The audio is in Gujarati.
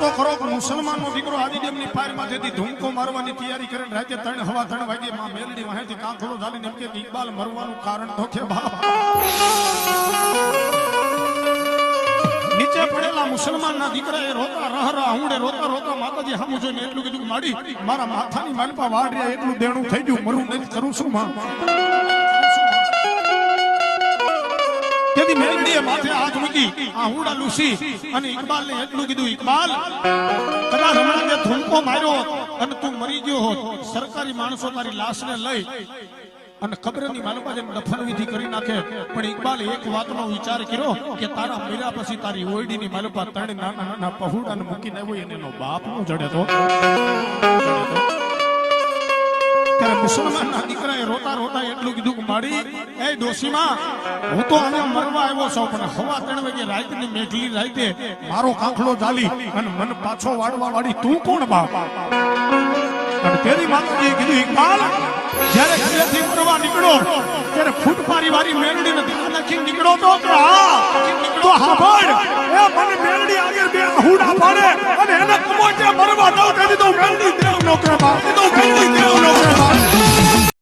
તો ખરો મુસલમાનનો દીકરો આદિ એમની જેથી ધૂમકો મારવાની તૈયારી કરીને રાતે ત્રણ હવા ત્રણ વાગે માં મેલડી વાહેથી કાંખડો ઝાલીને એમ કે ઇકબાલ મરવાનું કારણ તો કે બાપ. નીચે પડેલા મુસલમાનના દીકરાએ રોતા રહરા હુંડે રોતા રોતા માતાજી હામું જોઈને એટલું કીધું માડી, મારા માથાની માનપા વાડ રહ્યા એટલું દેણું થઈ ગયું મરું નથી, કરું છું, માં. તેથી મેલડીએ માથે હાથ મૂકી, આ હુંડા લુસી અને ઇકબાલને એટલું કીધું, ઇકબાલ કદાચ હમણાં તે ધૂમકો માર્યો અને તું મરી ગયો હોત, સરકારી માણસો તારી લાશને લઈ અને ખબરની માલુકા જેમ દફન વિધિ કરી નાખે. પણ ઇકબાલ એક વાતનો વિચાર કર્યો કે તારા મર્યા પછી તારી ઓયડીની માલુકા ત્રણ નાના નાના પહુડાને મૂકીને આવ્યો એને બાપનું જડે તો. મુસલમાનના દીકરાએ રોતા રોતા એટલું કીધું માડી એ ડોશીમાં હું તો અહીંયા મરવા આવ્યો છું, પણ હવા ત્રણ વાગે રાતની મેઘલી રાતે મારો કાંખડો ચાલી અને મન પાછો વાળવા વાળી તું કોણ બાપ? અને તેરી માતાજીએ કીધું, ઇકબાલ, જ્યારે ઘરેથી મરવા નીકળો, ત્યારે ફૂટપારી વાળી મેરડીને ધ્યાન નાખી નીકળો તો. તો હાંભળ એ મને મેરડી આગળ બે હુડા પાડે અને એને કમોટે મરવા દઉં, તેથી તો મેરડી દેવ નોકરા બાપ તો મેરડી